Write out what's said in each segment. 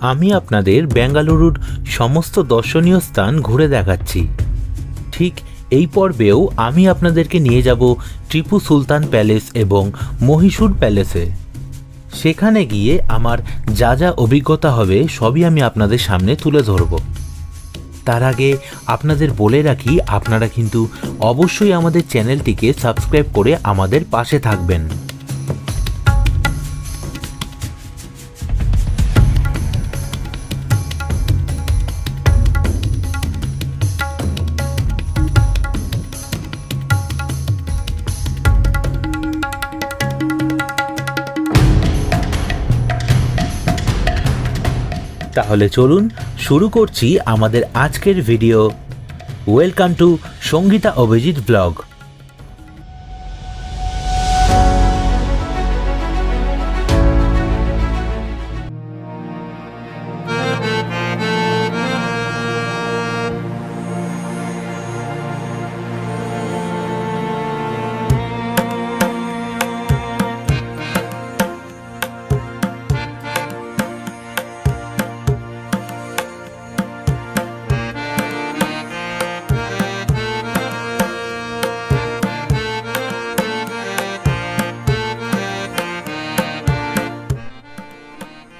আমি আপনাদের বেঙ্গালুরুর সমস্ত দর্শনীয় স্থান ঘুরে দেখাচ্ছি। ঠিক এই পর্বেও আমি আপনাদেরকে নিয়ে যাব টিপু সুলতান প্যালেস এবং মহীশূর প্যালেসে। সেখানে গিয়ে আমার যা যা অভিজ্ঞতা হবে সবই আমি আপনাদের সামনে তুলে ধরব। তার আগে আপনাদের বলে রাখি, আপনারা কিন্তু অবশ্যই আমাদের চ্যানেলটিকে সাবস্ক্রাইব করে আমাদের পাশে থাকবেন। তাহলে চলুন শুরু করছি আমাদের আজকের video welcome to Sangita Abhijit blog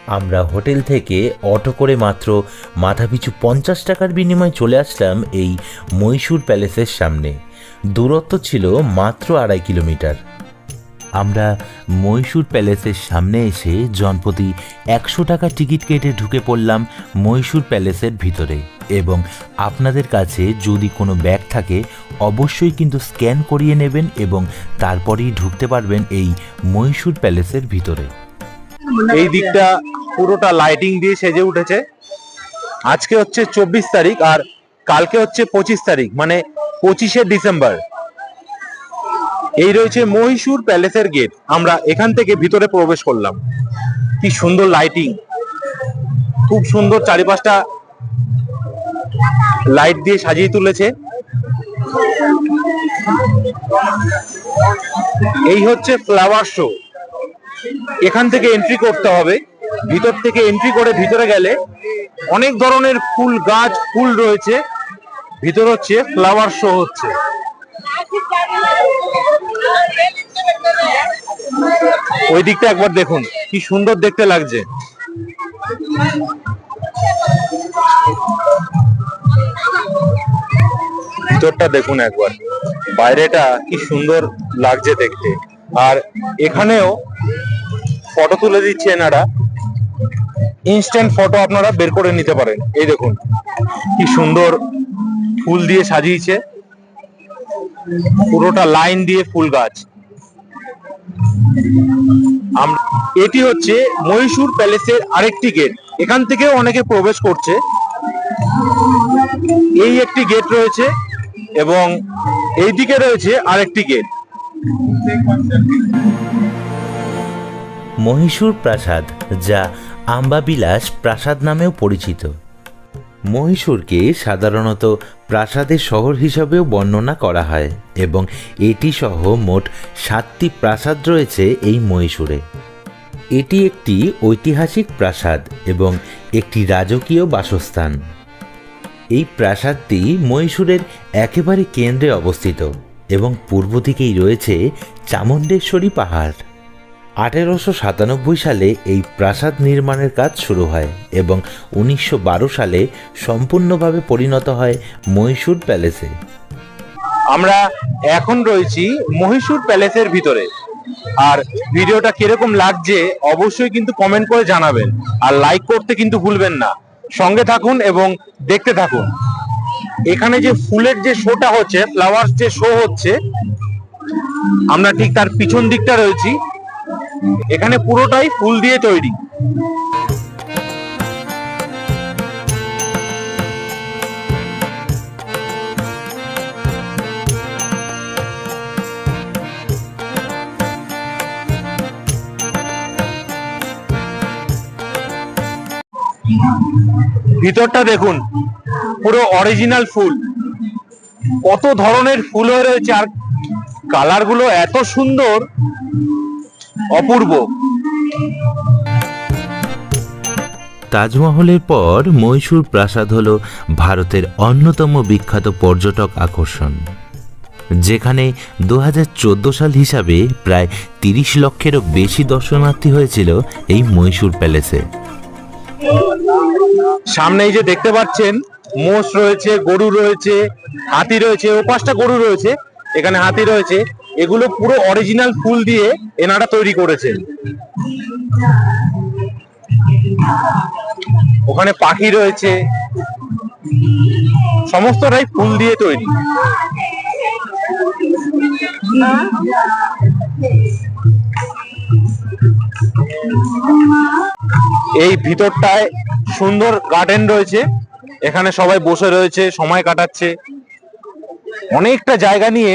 আমরা হোটেল থেকে অটো করে মাত্র মাথাপিছু পঞ্চাশ টাকার বিনিময়ে চলে আসলাম এই মহীশূর প্যালেসের সামনে। দূরত্ব ছিল মাত্র আড়াই কিলোমিটার। আমরা মহীশূর প্যালেসের সামনে এসে জনপ্রতি একশো টাকা টিকিট কেটে ঢুকে পড়লাম মহীশূর প্যালেসের ভিতরে এবং আপনাদের কাছে যদি কোনো ব্যাগ থাকে, অবশ্যই কিন্তু স্ক্যান করিয়ে নেবেন এবং তারপরেই ঢুকতে পারবেন এই মহীশূর প্যালেসের ভিতরে। এই দিকটা পুরোটা লাইটিং দিয়ে সেজে উঠেছে। আজকে হচ্ছে চব্বিশ তারিখ আর কালকে হচ্ছে পঁচিশ তারিখ মানে পঁচিশে ডিসেম্বর। এই রয়েছে মহীশূর প্যালেসের গেট। আমরা এখান থেকে ভিতরে প্রবেশ করলাম। কি সুন্দর লাইটিং খুব সুন্দর চারিপাশটা লাইট দিয়ে সাজিয়ে তুলেছে। এই হচ্ছে ফ্লাওয়ার শো এখান থেকে এন্ট্রি করতে হবে। ভিতর থেকে এন্ট্রি করে ভিতরে গেলে অনেক ধরনের ফুল গাছ, ফুল রয়েছে। ভিতর হচ্ছে ফ্লাওয়ার শো হচ্ছে। ওই দিকটা একবার দেখুন, কি সুন্দর দেখতে লাগছে। ভিতরটা দেখুন একবার। বাইরেটা কি সুন্দর লাগছে দেখতে। আর এখানেও ফটো তুলে দিচ্ছে এনারা। ইনস্ট্যান্ট ফটো আপনারা বের করে নিতে পারেন। এই দেখুন, কি সুন্দর ফুল দিয়ে সাজিয়েছে। পুরোটা লাইন দিয়ে ফুল গাছ। এটি হচ্ছে মহীশূর প্যালেসের আরেকটি গেট এখান থেকেও অনেকে প্রবেশ করছে। এই একটি গেট রয়েছে এবং এই দিকে রয়েছে আরেকটি গেট মহীশূর প্রাসাদ, যা আম্বাবিলাস প্রাসাদ নামেও পরিচিত। মহীশূরকে সাধারণত প্রাসাদের শহর হিসাবেও বর্ণনা করা হয় এবং এটি সহ মোট সাতটি প্রাসাদ রয়েছে এই মহীশূরে। এটি একটি ঐতিহাসিক প্রাসাদ এবং একটি রাজকীয় বাসস্থান। এই প্রাসাদটি মহীশূরের একেবারে কেন্দ্রে অবস্থিত এবং পূর্ব দিকেই রয়েছে চামুণ্ডেশ্বরী পাহাড়। আঠেরোশো সাতানব্বই সালে এই প্রাসাদ নির্মাণের কাজ শুরু হয় এবং উনিশশো বারো সালে সম্পূর্ণভাবে পরিণত হয় মহীশূর প্যালেসে। আমরা এখন রয়েছি মহীশূর প্যালেসের ভিতরে। আর ভিডিওটা কীরকম লাগছে অবশ্যই কিন্তু কমেন্ট করে জানাবেন। আর লাইক করতে কিন্তু ভুলবেন না। সঙ্গে থাকুন এবং দেখতে থাকুন। এখানে যে ফুলের যে শোটা হচ্ছে ফ্লাওয়ার্স যে শো হচ্ছে, আমরা ঠিক তার পিছন দিকটা রয়েছি। এখানে পুরোটাই ফুল দিয়ে তৈরি। ভিতরটা দেখুন, পুরো অরিজিনাল ফুল। কত ধরনের ফুল হয়ে রয়েছে আর কালারগুলো এত সুন্দর অপূর্ব। তাজমহলের পর মহীশূর প্রাসাদ হল ভারতের অন্যতম বিখ্যাত পর্যটক আকর্ষণ। যেখানে দু হাজার চোদ্দ সাল হিসাবে প্রায় তিরিশ লক্ষেরও বেশি দর্শনার্থী হয়েছিল এই মহীশূর প্যালেসে। সামনে যে দেখতে পাচ্ছেন মোষ রয়েছে গরু রয়েছে হাতি রয়েছে ও পাঁচটা গরু রয়েছে এখানে হাতি রয়েছে। এগুলো পুরো অরিজিনাল ফুল দিয়ে এনারা তৈরি করেছেন ওখানে পাখি রয়েছে। সমস্তটাই ফুল দিয়ে তৈরি। এই ভিতরটায় সুন্দর গার্ডেন রয়েছে। এখানে সবাই বসে রয়েছে, সময় কাটাচ্ছে। অনেকটা জায়গা নিয়ে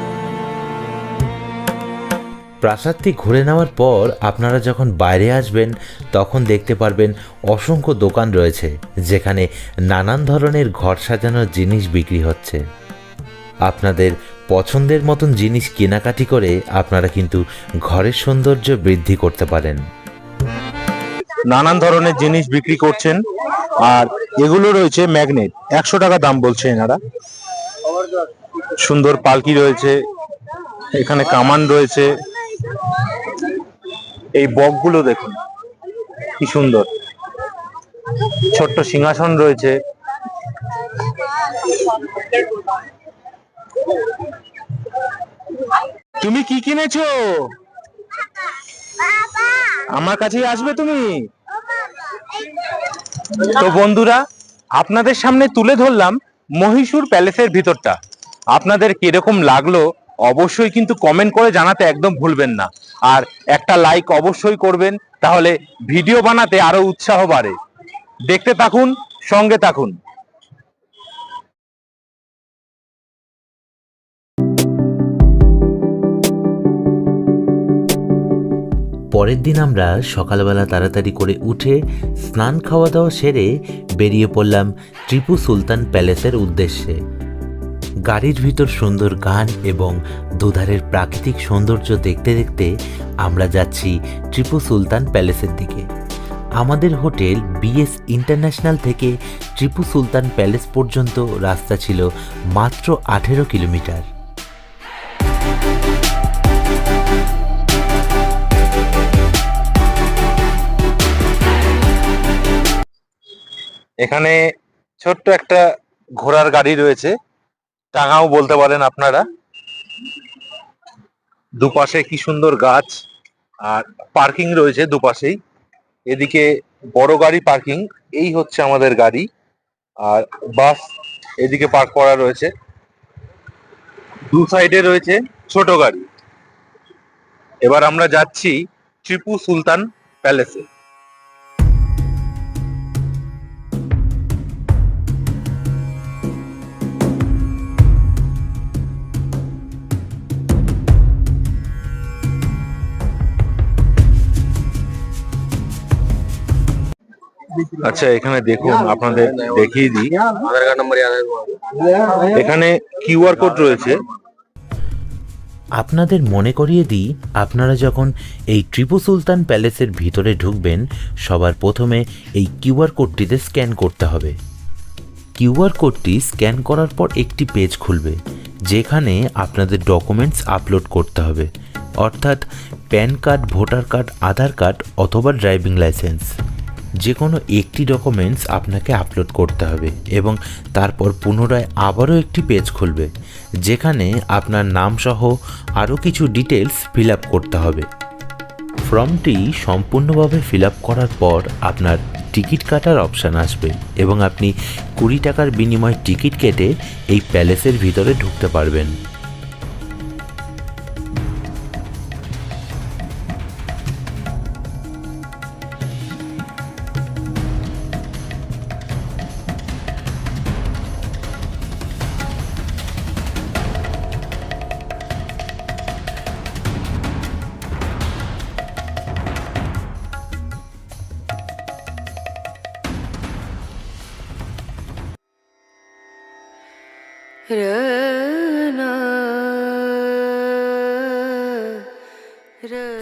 প্রাসাদটি ঘুরে নেওয়ার পর আপনারা যখন বাইরে আসবেন, তখন দেখতে পারবেন অসংখ্য দোকান রয়েছে, যেখানে নানান ধরনের ঘর সাজানোর জিনিস বিক্রি হচ্ছে। আপনাদের পছন্দের মতন জিনিস কেনাকাটি করে আপনারা কিন্তু ঘরের সৌন্দর্য বৃদ্ধি করতে পারেন। নানান ধরনের জিনিস বিক্রি করছেন, আর এগুলো রয়েছে ম্যাগনেট। একশো টাকা দাম বলছে এনারা। সুন্দর পালকি রয়েছে, এখানে কামান রয়েছে। এই বকগুলো দেখুন, কি সুন্দর। ছোট্ট সিংহাসন রয়েছে। তুমি কি কিনেছো? আমার কাছেই আসবে তুমি? তো বন্ধুরা, আপনাদের সামনে তুলে ধরলাম মহীশূর প্যালেসের ভিতরটা। আপনাদের কীরকম লাগল অবশ্যই কিন্তু কমেন্ট করে জানাতে একদম ভুলবেন না। আর একটা লাইক অবশ্যই করবেন, তাহলে ভিডিও বানাতে আরও উৎসাহ বাড়ে। দেখতে থাকুন, সঙ্গে থাকুন। পরের দিন আমরা সকালবেলা তাড়াতাড়ি করে উঠে স্নান খাওয়া দাওয়া সেরে বেরিয়ে পড়লাম টিপু সুলতান প্যালেসের উদ্দেশ্যে। গাড়ির ভিতর সুন্দর গান এবং দুধারের প্রাকৃতিক সৌন্দর্য দেখতে দেখতে আমরা যাচ্ছি টিপু সুলতান প্যালেসের দিকে। আমাদের হোটেল বিএস ইন্টারন্যাশনাল থেকে টিপু সুলতান প্যালেস পর্যন্ত রাস্তা ছিল মাত্র আঠেরো কিলোমিটার। এখানে ছোট্ট একটা ঘোড়ার গাড়ি রয়েছে। টাঙাও বলতে পারেন আপনারা। দুপাশে কি সুন্দর গাছ, আর পার্কিং রয়েছে দুপাশেই। এদিকে বড় গাড়ি পার্কিং, এই হচ্ছে আমাদের গাড়ি। আর বাস এদিকে পার্ক করা রয়েছে। দু সাইডে রয়েছে ছোট গাড়ি। এবার আমরা যাচ্ছি টিপু সুলতান প্যালেসে। আচ্ছা এখানে দেখুন আপনাদের দেখিয়ে দিই। আধার কার্ড নম্বর এখানে কিউআর কোড রয়েছে। আপনাদের মনে করিয়ে দিই আপনারা যখন এই ট্রিপু সুলতান প্যালেসের ভিতরে ঢুকবেন সবার প্রথমে এই কিউআর কোডটিতে স্ক্যান করতে হবে। কিউআর কোডটি স্ক্যান করার পর একটি পেজ খুলবে যেখানে আপনাদের ডকুমেন্টস আপলোড করতে হবে অর্থাৎ PAN card voter card Aadhaar card অথবা ড্রাইভিং লাইসেন্স। যে কোনো একটি ডকুমেন্টস আপনাকে আপলোড করতে হবে এবং তারপর পুনরায় আবারও একটি পেজ খুলবে, যেখানে আপনার নাম সহ আরও কিছু ডিটেলস ফিল আপ করতে হবে। ফর্মটি সম্পূর্ণভাবে ফিল আপ করার পর আপনার টিকিট কাটার অপশান আসবে এবং আপনি কুড়ি টাকার বিনিময়ে টিকিট কেটে এই প্যালেসের ভিতরে ঢুকতে পারবেন।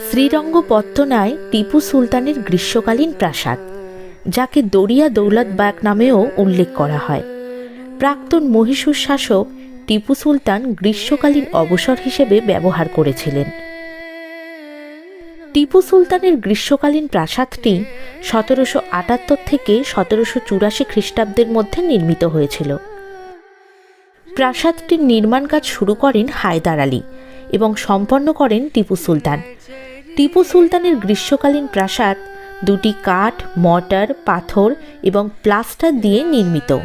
শ্রীরঙ্গপত্তনায় টিপু সুলতানের গ্রীষ্মকালীন প্রাসাদ, যাকে দরিয়া দৌলতবাগ নামেও উল্লেখ করা হয়। প্রাক্তন মহীশূর শাসক টিপু সুলতান গ্রীষ্মকালীন অবসর হিসেবে ব্যবহার করেছিলেন। টিপু সুলতানের গ্রীষ্মকালীন প্রাসাদটি সতেরোশো আটাত্তর থেকে সতেরোশো চুরাশি খ্রিস্টাব্দের মধ্যে নির্মিত হয়েছিল। প্রাসাদটির নির্মাণ কাজ শুরু করেন হায়দার আলী এবং সম্পন্ন করেন টিপু সুলতান। টিপু সুলতানের গ্রীষ্মকালীন প্রাসাদ দুটি কাঠ, মর্টার, পাথর এবং প্লাস্টার দিয়ে নির্মিত।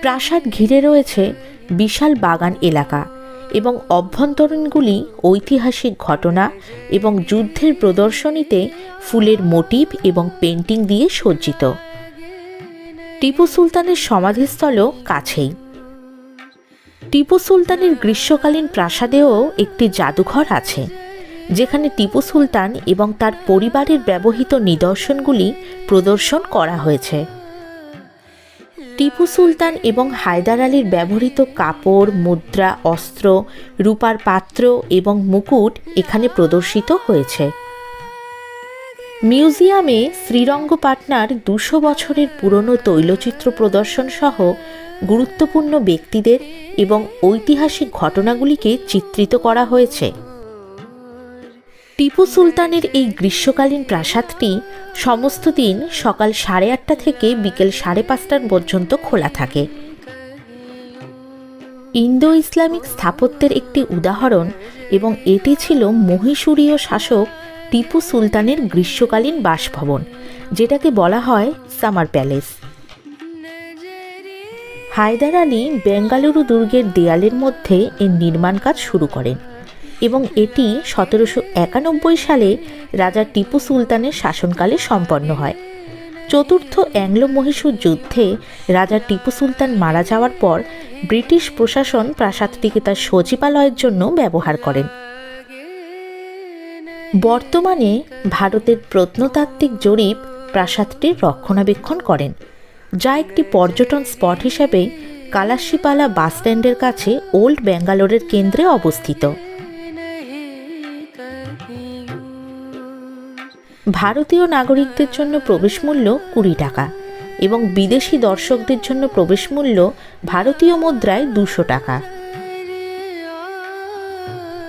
প্রাসাদ ঘিরে রয়েছে বিশাল বাগান এলাকা এবং অভ্যন্তরীণগুলি ঐতিহাসিক ঘটনা এবং যুদ্ধের প্রদর্শনীতে ফুলের মোটিভ এবং পেন্টিং দিয়ে সজ্জিত। টিপু সুলতানের সমাধিস্থলও কাছেই। টিপু সুলতানের গ্রীষ্মকালীন প্রাসাদেও একটি জাদুঘর আছে, যেখানে টিপু সুলতান এবং তার পরিবারের ব্যবহৃত নিদর্শনগুলি প্রদর্শন করা হয়েছে। টিপু সুলতান এবং হায়দার আলীর ব্যবহৃত কাপড়, মুদ্রা, অস্ত্র, রূপার পাত্র এবং মুকুট এখানে প্রদর্শিত হয়েছে। মিউজিয়ামে শ্রীরঙ্গপাটনার দুশো বছরের পুরনো তৈলচিত্র প্রদর্শন সহ গুরুত্বপূর্ণ ব্যক্তিদের এবং ঐতিহাসিক ঘটনাগুলিকে চিত্রিত করা হয়েছে। টিপু সুলতানের এই গ্রীষ্মকালীন প্রাসাদটি সমস্ত দিন সকাল সাড়ে আটটা থেকে বিকেল সাড়ে পাঁচটার পর্যন্ত খোলা থাকে। ইন্দো ইসলামিক স্থাপত্যের একটি উদাহরণ এবং এটি ছিল মহীশূরীয় শাসক টিপু সুলতানের গ্রীষ্মকালীন বাসভবন, যেটাকে বলা হয় সামার প্যালেস। হায়দার আলী বেঙ্গালুরু দুর্গের দেয়ালের মধ্যে এর নির্মাণ কাজ শুরু করেন এবং এটি সতেরোশো একানব্বই সালে রাজা টিপু সুলতানের শাসনকালে সম্পন্ন হয়। চতুর্থ অ্যাংলো মহীশূর যুদ্ধে রাজা টিপু সুলতান মারা যাওয়ার পর ব্রিটিশ প্রশাসন প্রাসাদটিকে তার সচিবালয়ের জন্য ব্যবহার করেন। বর্তমানে ভারতের প্রত্নতাত্ত্বিক জরিপ প্রাসাদটির রক্ষণাবেক্ষণ করেন। যা একটি পর্যটন স্পট হিসেবে কালাশিপালা বাসস্ট্যান্ডের কাছে ওল্ড ব্যাঙ্গালোরের কেন্দ্রে অবস্থিত। ভারতীয় নাগরিকদের জন্য প্রবেশ মূল্য কুড়ি টাকা এবং বিদেশি দর্শকদের জন্য প্রবেশ মূল্য ভারতীয় মুদ্রায় দুশো টাকা।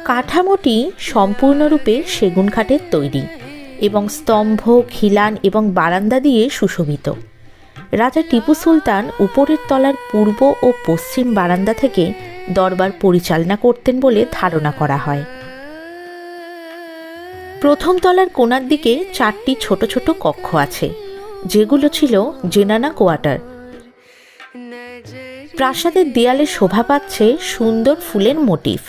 কাঠামোটি সম্পূর্ণরূপে সেগুন কাঠের তৈরি এবং স্তম্ভ, খিলান এবং বারান্দা দিয়ে সুশোভিত। রাজা টিপু সুলতান উপরের তলার পূর্ব ও পশ্চিম বারান্দা থেকে দরবার পরিচালনা করতেন বলে ধারণা করা হয়। প্রথম তলার কোনার দিকে চারটি ছোট ছোট কক্ষ আছে, যেগুলো ছিল জেনানা কোয়ার্টার। প্রাসাদের দেয়ালে শোভা পাচ্ছে সুন্দর ফুলের মোটিফ।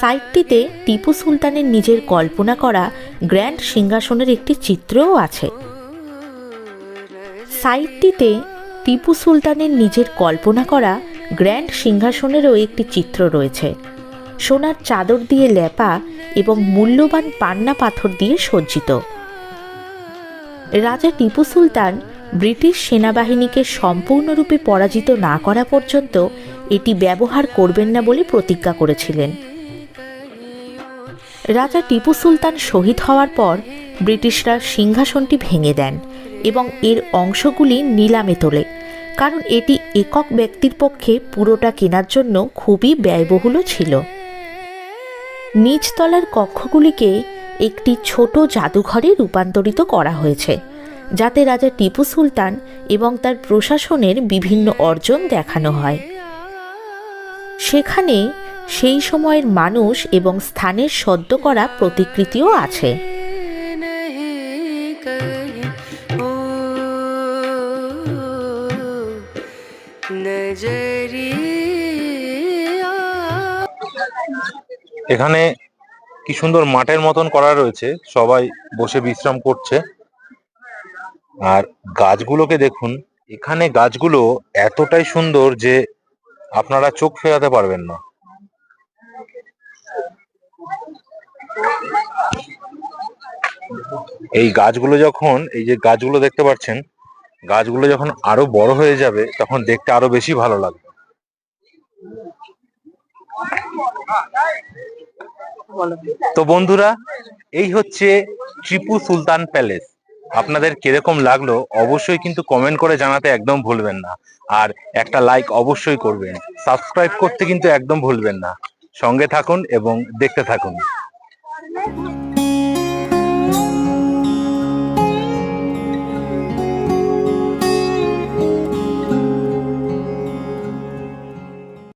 সাইটটিতে টিপু সুলতানের নিজের কল্পনা করা গ্র্যান্ড সিংহাসনের একটি চিত্রও আছে। সাইটটিতে টিপু সুলতানের নিজের কল্পনা করা গ্র্যান্ড সিংহাসনেরও একটি চিত্র রয়েছে। সোনার চাদর দিয়ে লেপা এবং মূল্যবান পান্না পাথর দিয়ে সজ্জিত। রাজা টিপু সুলতান ব্রিটিশ সেনাবাহিনীকে সম্পূর্ণরূপে পরাজিত না করা পর্যন্ত এটি ব্যবহার করবেন না বলে প্রতিজ্ঞা করেছিলেন। রাজা টিপু সুলতান শহীদ হওয়ার পর ব্রিটিশরা সিংহাসনটি ভেঙে দেন। এবং এর অংশগুলি নিলামে তোলে, কারণ এটি একক ব্যক্তির পক্ষে পুরোটা কেনার জন্য খুবই ব্যয়বহুলও ছিল। নিচতলার কক্ষগুলিকে একটি ছোট জাদুঘরে রূপান্তরিত করা হয়েছে, যাতে রাজা টিপু সুলতান এবং তার প্রশাসনের বিভিন্ন অর্জন দেখানো হয়। সেখানে সেই সময়ের মানুষ এবং স্থানের সদ্য করা প্রতিকৃতিও আছে। এখানে কি সুন্দর মাঠের মতন করা রয়েছে। সবাই বসে বিশ্রাম করছে। আর গাছগুলোকে দেখুন, এখানে গাছগুলো এতটাই সুন্দর যে আপনারা চোখ ফেরাতে পারবেন না। এই গাছগুলো যখন, এই যে গাছগুলো দেখতে পাচ্ছেন, গাছগুলো যখন আরও বড় হয়ে যাবে, তখন দেখতে আরও বেশি ভালো লাগবে। তো বন্ধুরা, এই হচ্ছে টিপু সুলতান প্যালেস। আপনাদের কীরকম লাগল অবশ্যই কিন্তু কমেন্ট করে জানাতে একদম ভুলবেন না। আর একটা লাইক অবশ্যই করবেন। সাবস্ক্রাইব করতে কিন্তু একদম ভুলবেন না। সঙ্গে থাকুন এবং দেখতে থাকুন।